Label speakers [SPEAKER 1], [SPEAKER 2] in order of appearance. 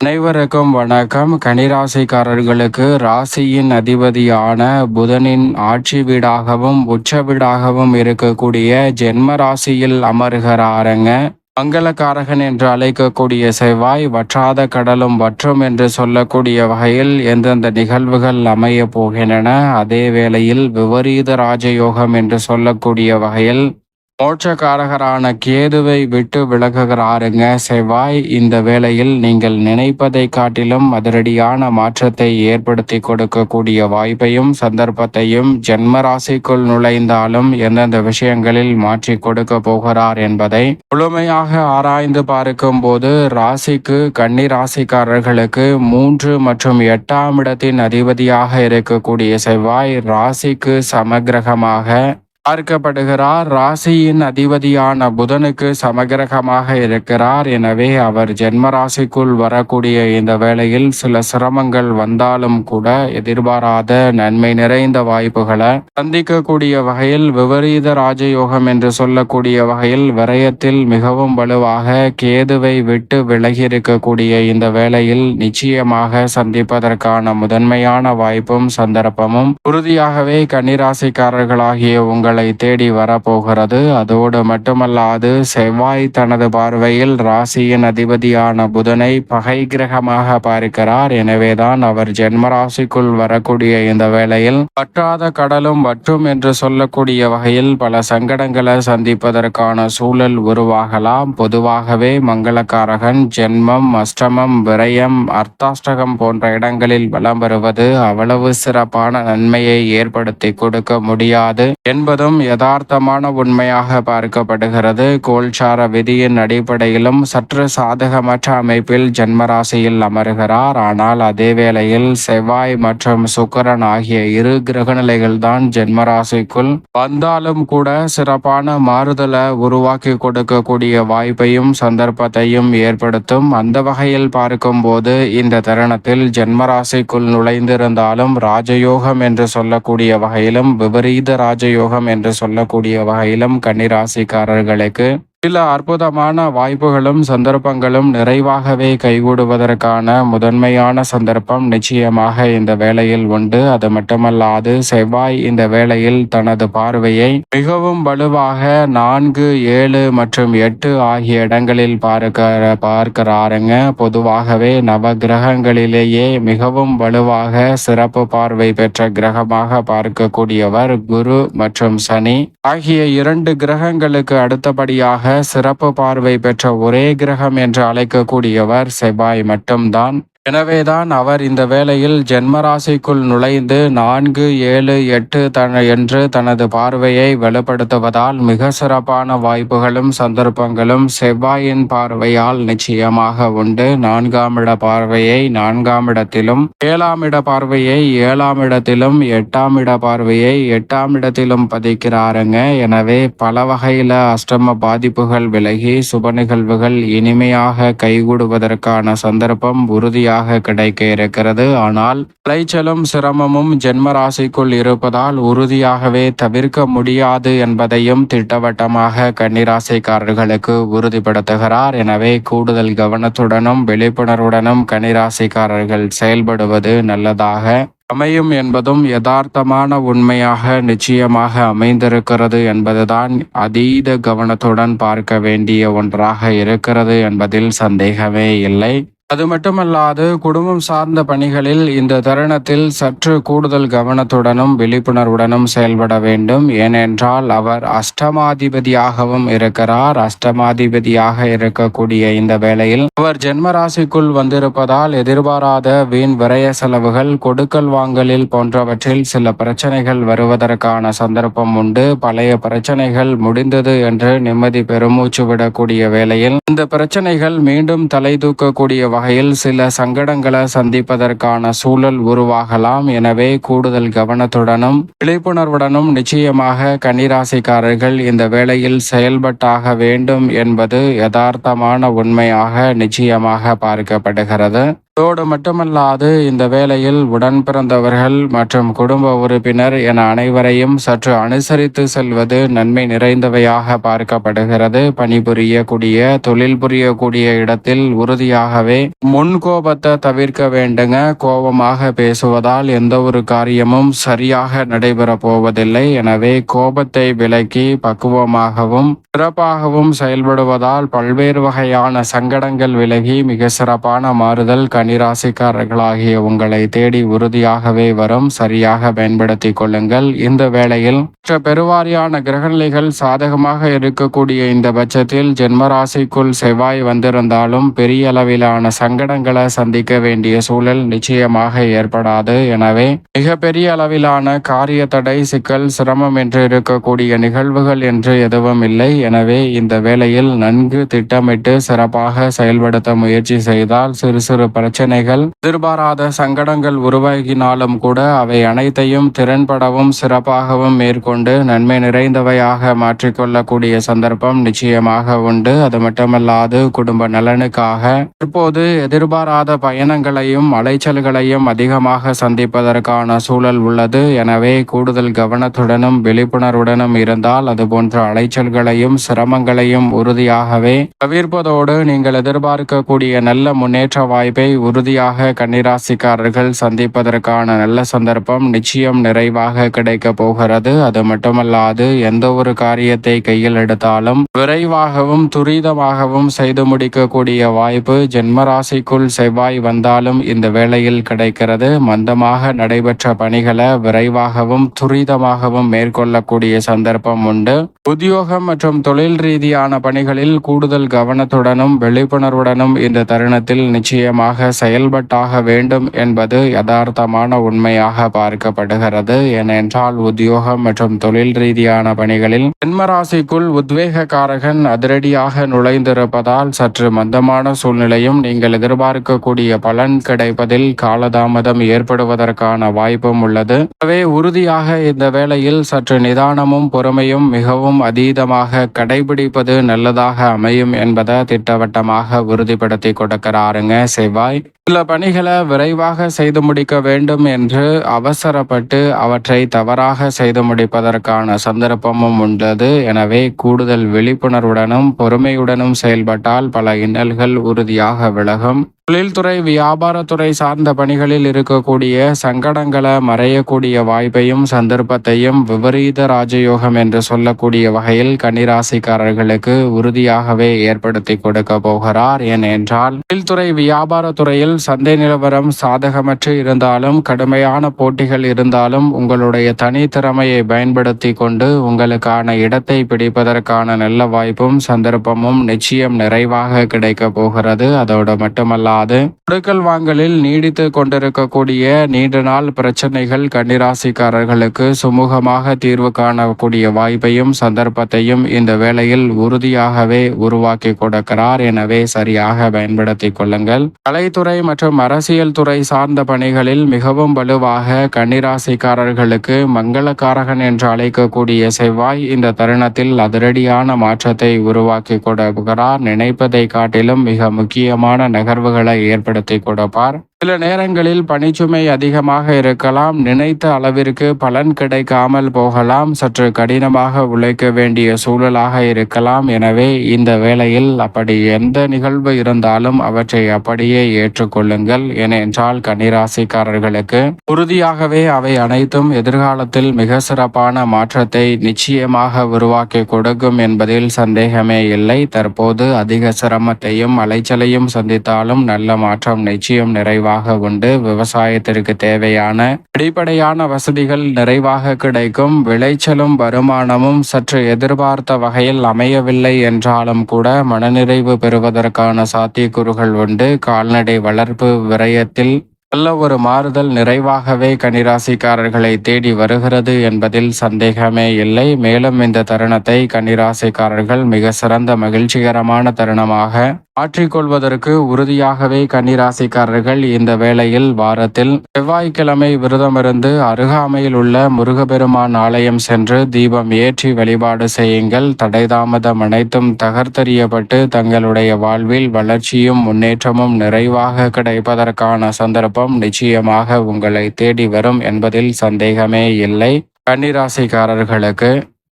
[SPEAKER 1] அனைவருக்கும் வணக்கம். கனிராசிக்காரர்களுக்கு ராசியின் அதிபதியான புதனின் ஆட்சி வீடாகவும் உச்ச வீடாகவும் இருக்கக்கூடிய ஜென்ம ராசியில் அமர்கிறாருங்க. மங்களக்காரகன் என்று அழைக்கக்கூடிய செவ்வாய் வற்றாத கடலும் வற்றும் என்று சொல்லக்கூடிய வகையில் எந்தெந்த நிகழ்வுகள் அமைய போகின்றன அதே வேளையில் விபரீத ராஜயோகம் என்று சொல்லக்கூடிய வகையில் மோட்சக்காரகரான கேதுவை விட்டு விலகுகிறாருங்க. செவ்வாய் இந்த வேளையில் நீங்கள் நினைப்பதை காட்டிலும் அதிரடியான மாற்றத்தை ஏற்படுத்தி கொடுக்கக்கூடிய வாய்ப்பையும் சந்தர்ப்பத்தையும் ஜென்ம ராசிக்குள் நுழைந்தாலும் எந்தெந்த விஷயங்களில் மாற்றி கொடுக்க போகிறார் என்பதை முழுமையாக ஆராய்ந்து பார்க்கும் போது ராசிக்கு கன்னி ராசிக்காரர்களுக்கு மூன்று மற்றும் எட்டாம் இடத்தின் அதிபதியாக இருக்கக்கூடிய செவ்வாய் ராசிக்கு சமகிரகமாக பார்க்கப்படுகிறார். ராசியின் அதிபதியான புதனுக்கு சமகிரகமாக இருக்கிறார். எனவே அவர் ஜென்ம ராசிக்குள் வரக்கூடிய இந்த வேளையில் சில சிரமங்கள் வந்தாலும் கூட எதிர்பாராத நன்மை நிறைந்த வாய்ப்புகளை சந்திக்கக்கூடிய வகையில் விபரீத ராஜயோகம் என்று சொல்லக்கூடிய வகையில் விரயத்தில் மிகவும் வலுவாக கேதுவை விட்டு விலகி இருக்கக்கூடிய இந்த வேளையில் நிச்சயமாக சந்திப்பதற்கான முதன்மையான வாய்ப்பும் சந்தர்ப்பமும் உறுதியாகவே கன்னிராசிக்காரர்களாகிய உங்கள் உங்களை தேடி வரப்போகிறது. அதோடு மட்டுமல்லாது செவ்வாய் தனது பார்வையில் ராசியின் அதிபதியான புதனை பகை கிரகமாக பார்க்கிறார். எனவேதான் அவர் ஜென்ம ராசிக்குள் வரக்கூடிய இந்த வேளையில் வற்றாத கடலும் வற்றும் என்று சொல்லக்கூடிய வகையில் பல சங்கடங்களை சந்திப்பதற்கான சூழல் உருவாகலாம். பொதுவாகவே மங்களக்காரகன் ஜென்மம் அஷ்டமம் விரயம் அர்த்தாஷ்டகம் போன்ற இடங்களில் வலம் வருவது அவ்வளவு சிறப்பான நன்மையை ஏற்படுத்தி கொடுக்க முடியாது என்பது முழுவதும் யதார்த்தமான உண்மையாக பார்க்கப்படுகிறது. கோல்சார விதியின் அடிப்படையிலும் சற்று சாதகமற்ற அமைப்பில் ஜென்மராசியில் அமர்கிறார். ஆனால் அதே வேளையில் செவ்வாய் மற்றும் சுக்கரன் ஆகிய இரு கிரகநிலைகள் தான் ஜென்மராசிக்குள் வந்தாலும் கூட சிறப்பான மாறுதலை உருவாக்கி கொடுக்கக்கூடிய வாய்ப்பையும் சந்தர்ப்பத்தையும் ஏற்படுத்தும். அந்த வகையில் பார்க்கும்போது இந்த தருணத்தில் ஜென்மராசிக்குள் நுழைந்திருந்தாலும் ராஜயோகம் என்று சொல்லக்கூடிய வகையிலும் விபரீத ராஜயோகம் என்று சொல்லக்கூடிய வகையிலும் கன்னிராசிக்காரர்களுக்கு சில அற்புதமான வாய்ப்புகளும் சந்தர்ப்பங்களும் நிறைவாகவே கைகூடுவதற்கான முதன்மையான சந்தர்ப்பம் நிச்சயமாக இந்த வேளையில் உண்டு. அது மட்டுமல்லாது செவ்வாய் இந்த வேளையில் தனது பார்வையை மிகவும் வலுவாக நான்கு ஏழு மற்றும் எட்டு ஆகிய இடங்களில் பார்க்க பார்க்கிறாருங்க. பொதுவாகவே நவ கிரகங்களிலேயே மிகவும் வலுவாக சிறப்பு பார்வை பெற்ற கிரகமாக பார்க்கக்கூடியவர் குரு மற்றும் சனி. ஆகிய இரண்டு கிரகங்களுக்கு அடுத்தபடியாக சிறப்பு பார்வை பெற்ற ஒரே கிரகம் என்று அழைக்கக்கூடியவர் செவ்வாய் மட்டும்தான். எனவேதான் அவர் இந்த வேளையில் ஜென்மராசிக்குள் நுழைந்து நான்கு ஏழு எட்டு தன என்று தனது பார்வையை வெளிப்படுத்துவதால் மிக சிறப்பான வாய்ப்புகளும் சந்தர்ப்பங்களும் செவ்வாயின் பார்வையால் நிச்சயமாக உண்டு. நான்காம் இட பார்வையை நான்காம் இடத்திலும் ஏழாம் இட பார்வையை ஏழாம் இடத்திலும் எட்டாம் இட பார்வையை எட்டாம் இடத்திலும் பதிக்கிறாருங்க. எனவே பல வகையில அஷ்டம பாதிப்புகள் விலகி சுப நிகழ்வுகள் இனிமையாக கைகூடுவதற்கான சந்தர்ப்பம் உறுதியாக உறுதியாக கிடைக்க இருக்கிறது. ஆனால் விளைச்சலும் சிரமமும் ஜென்ம ராசிக்குள் இருப்பதால் உறுதியாகவே தவிர்க்க முடியாது என்பதையும் திட்டவட்டமாக கன்னிராசிக்காரர்களுக்கு உறுதிப்படுத்துகிறார். எனவே கூடுதல் கவனத்துடனும் விழிப்புணர்வுடனும் கன்னிராசிக்காரர்கள் செயல்படுவது நல்லதாக அமையும் என்பதும் யதார்த்தமான உண்மையாக நிச்சயமாக அமைந்திருக்கிறது என்பதுதான் அதீத கவனத்துடன் பார்க்க வேண்டிய ஒன்றாக இருக்கிறது என்பதில் சந்தேகமே இல்லை. அது மட்டுமல்லாது குடும்பம் சார்ந்த பணிகளில் இந்த தருணத்தில் சற்று கூடுதல் கவனத்துடனும் விழிப்புணர்வுடனும் செயல்பட வேண்டும். ஏனென்றால் அவர் அஷ்டமாதிபதியாகவும் இருக்கிறார். அஷ்டமாதிபதியாக இருக்கக்கூடிய இந்த வேளையில் அவர் ஜென்மராசிக்குள் வந்திருப்பதால் எதிர்பாராத வீண் விரய செலவுகள் கொடுக்கல் வாங்கலில் போன்றவற்றில் சில பிரச்சனைகள் வருவதற்கான சந்தர்ப்பம் உண்டு. பழைய பிரச்சனைகள் முடிந்தது என்று நிம்மதி பெருமூச்சு விடக்கூடிய வேளையில் இந்த பிரச்சனைகள் மீண்டும் தலை தூக்கக்கூடிய வகையில் சில சங்கடங்களை சந்திப்பதற்கான சூழல் உருவாகலாம். எனவே கூடுதல் கவனத்துடனும் விழிப்புணர்வுடனும் நிச்சயமாக கன்னிராசிக்காரர்கள் இந்த வேளையில் செயல்பட்டாக வேண்டும் என்பது யதார்த்தமான உண்மையாக நிச்சயமாக பார்க்கப்படுகிறது. அதோடு மட்டுமல்லாது இந்த வேளையில் உடன் பிறந்தவர்கள் மற்றும் குடும்ப உறுப்பினர் என அனைவரையும் சற்று அனுசரித்து செல்வது நன்மை நிறைந்தவையாக பார்க்கப்படுகிறது. பணிபுரியக்கூடிய தொழில் புரியக்கூடிய இடத்தில் உறுதியாகவே முன் கோபத்தை தவிர்க்க வேண்டுங்க. கோபமாக பேசுவதால் எந்த ஒரு காரியமும் சரியாக நடைபெற போவதில்லை. எனவே கோபத்தை விலக்கி பக்குவமாகவும் சிறப்பாகவும் செயல்படுவதால் பல்வேறு வகையான சங்கடங்கள் விலகி மிக சிறப்பான மாறுதல் கனிராசிக்காரர்களாகிய உங்களை தேடி உறுதியாகவே வரும். சரியாக பயன்படுத்திக் கொள்ளுங்கள். இந்த வேளையில் மற்ற பெருவாரியான கிரகநிலைகள் சாதகமாக இருக்கக்கூடிய இந்த பட்சத்தில் ஜென்மராசிக்குள் செவ்வாய் வந்திருந்தாலும் பெரிய அளவிலான சங்கடங்களை சந்திக்க வேண்டிய சூழல் நிச்சயமாக ஏற்படாது. எனவே மிகப்பெரிய அளவிலான காரிய தடை சிக்கல் சிரமம் என்று இருக்கக்கூடிய நிகழ்வுகள் என்று எதுவும் இல்லை. எனவே இந்த வேளையில் நன்கு திட்டமிட்டு சிறப்பாக செயல்படுத்த முயற்சி செய்தால் சிறு சிறு பிரச்சனைகள் எதிர்பாராத சங்கடங்கள் உருவாகினாலும் கூட அவை அனைத்தையும் திறன்படவும் சிறப்பாகவும் மேற்கொண்டு நன்மை நிறைந்தவையாக மாற்றிக்கொள்ளக்கூடிய சந்தர்ப்பம் நிச்சயமாக உண்டு. அது மட்டுமல்லாது குடும்ப நலனுக்காக தற்போது எதிர்பாராத பயணங்களையும் அலைச்சல்களையும் அதிகமாக சந்திப்பதற்கான சூழல் உள்ளது. எனவே கூடுதல் கவனத்துடனும் விழிப்புணர்வுடனும் இருந்தால் அது போன்ற அலைச்சல்களையும் சிரமங்களையும் உறுதியாகவே தவிர்ப்பதோடு நீங்கள் எதிர்பார்க்கக்கூடிய நல்ல முன்னேற்ற வாய்ப்பை உறுதியாக கன்னிராசிக்காரர்கள் சந்திப்பதற்கான நல்ல சந்தர்ப்பம் நிச்சயம் நிறைவாக கிடைக்க போகிறது. அது மட்டுமல்லாது எந்த ஒரு காரியத்தை கையில் எடுத்தாலும் விரைவாகவும் துரிதமாகவும் செய்து முடிக்கக்கூடிய வாய்ப்பு ஜென்மராசிக்குள் செவ்வாய் வந்தாலும் இந்த வேளையில் கிடைக்கிறது. மந்தமாக நடைபெற்ற பணிகளை விரைவாகவும் துரிதமாகவும் மேற்கொள்ளக்கூடிய சந்தர்ப்பம் உண்டு. உத்தியோகம் மற்றும் தொழில் ரீதியான பணிகளில் கூடுதல் கவனத்துடனும் விழிப்புணர்வுடனும் இந்த தருணத்தில் நிச்சயமாக செயல்பட்டாக வேண்டும் என்பது யதார்த்தமான உண்மையாக பார்க்கப்படுகிறது. ஏனென்றால் உத்தியோகம் மற்றும் தொழில் ரீதியான பணிகளில் ஜென்மராசிக்குள் உத்வேகக்காரகன் அதிரடியாக நுழைந்திருப்பதால் சற்று மந்தமான சூழ்நிலையும் நீங்கள் எதிர்பார்க்கக்கூடிய பலன் கிடைப்பதில் காலதாமதம் ஏற்படுவதற்கான வாய்ப்பும் உள்ளது. எனவே உறுதியாக இந்த வேளையில் சற்று நிதானமும் பொறுமையும் மிகவும் அதீதமாக கடைபிடிப்பது நல்லதாக அமையும் என்பதை திட்டவட்டமாக உறுதிப்படுத்தி கொடுக்கிறாருங்க செவ்வாய். சில பணிகளை விரைவாக செய்து முடிக்க வேண்டும் என்று அவசரப்பட்டு அவற்றை தவறாக செய்து முடிப்பதற்கான சந்தர்ப்பமும் உள்ளது எனவே கூடுதல் விழிப்புணர்வுடனும் பொறுமையுடனும் செயல்பட்டால் பல இன்னல்கள் உறுதியாக விலகும். தொழில்துறை வியாபாரத்துறை சார்ந்த பணிகளில் இருக்கக்கூடிய சங்கடங்களை மறையக்கூடிய வாய்ப்பையும் சந்தர்ப்பத்தையும் விபரீத ராஜயோகம் என்று சொல்லக்கூடிய வகையில் கன்னிராசிக்காரர்களுக்கு உறுதியாகவே ஏற்படுத்தி கொடுக்க போகிறார். ஏனென்றால் தொழில்துறை வியாபாரத்துறையில் சந்தை நிலவரம் சாதகமற்று இருந்தாலும் கடுமையான போட்டிகள் இருந்தாலும் உங்களுடைய தனித்திறமையை பயன்படுத்தி கொண்டு உங்களுக்கான இடத்தை பிடிப்பதற்கான நல்ல வாய்ப்பும் சந்தர்ப்பமும் நிச்சயம் நிறைவாக கிடைக்க போகிறது. அதோடு மட்டுமல்ல இல்லாது கொடுக்கல் வாங்கலில் நீடித்து கொண்டிருக்கக்கூடிய நீண்ட நாள் பிரச்சனைகள் கன்னிராசிக்காரர்களுக்கு சுமூகமாக தீர்வு காணக்கூடிய வாய்ப்பையும் சந்தர்ப்பத்தையும் இந்த வேளையில் உறுதியாகவே உருவாக்கி கொடுக்கிறார். எனவே சரியாக பயன்படுத்திக் கொள்ளுங்கள். கலைத்துறை மற்றும் அரசியல் துறை சார்ந்த பணிகளில் மிகவும் வலுவாக கன்னிராசிக்காரர்களுக்கு மங்களக்காரகன் என்று அழைக்கக்கூடிய செவ்வாய் இந்த தருணத்தில் அதிரடியான மாற்றத்தை உருவாக்கி கொடுக்கிறார். நினைப்பதை காட்டிலும் மிக முக்கியமான நகர்வுகளை சூழலை ஏற்படுத்தி கொடுப்பார். சில நேரங்களில் பணிச்சுமை அதிகமாக இருக்கலாம். நினைத்த அளவிற்கு பலன் கிடைக்காமல் போகலாம். சற்று கடினமாக உழைக்க வேண்டிய சூழலாக இருக்கலாம். எனவே இந்த வேளையில் அப்படி எந்த நிகழ்வு இருந்தாலும் அவற்றை அப்படியே ஏற்றுக்கொள்ளுங்கள். ஏனென்றால் கன்னிராசிக்காரர்களுக்கு உறுதியாகவே அவை அனைத்தும் எதிர்காலத்தில் மிக சிறப்பான மாற்றத்தை நிச்சயமாக உருவாக்கி கொடுக்கும் என்பதில் சந்தேகமே இல்லை. தற்போது அதிக சிரமத்தையும் அலைச்சலையும் சந்தித்தாலும் நல்ல மாற்றம் நிச்சயம் நிறைவு நிறைவாக உண்டு. விவசாயத்திற்கு தேவையான அடிப்படையான வசதிகள் நிறைவாக கிடைக்கும். விளைச்சலும் வருமானமும் சற்று எதிர்பார்த்த வகையில் அமையவில்லை என்றாலும் கூட மனநிறைவு பெறுவதற்கான சாத்தியக்கூறுகள் உண்டு. கால்நடை வளர்ப்பு விரயத்தில் நல்ல ஒரு மாறுதல் நிறைவாகவே கன்னிராசிக்காரர்களை தேடி வருகிறது என்பதில் சந்தேகமே இல்லை. மேலும் இந்த தருணத்தை கன்னிராசிக்காரர்கள் மிக சிறந்த மகிழ்ச்சிகரமான தருணமாக ஆற்றிக்கொள்வதற்கு உறுதியாகவே கன்னிராசிக்காரர்கள் இந்த வேளையில் வாரத்தில் செவ்வாய்க்கிழமை விரதமிருந்து அருகாமையில் உள்ள முருகபெருமான் ஆலயம் சென்று தீபம் ஏற்றி வழிபாடு செய்யுங்கள். தடைதாமதம் அனைத்தும் தகர்த்தறியப்பட்டு தங்களுடைய வாழ்வில் வளர்ச்சியும் முன்னேற்றமும் நிறைவாக கிடைப்பதற்கான சந்தர்ப்பம் நிச்சயமாக உங்களை தேடி வரும் என்பதில் சந்தேகமே இல்லை. கன்னிராசிக்காரர்களுக்கு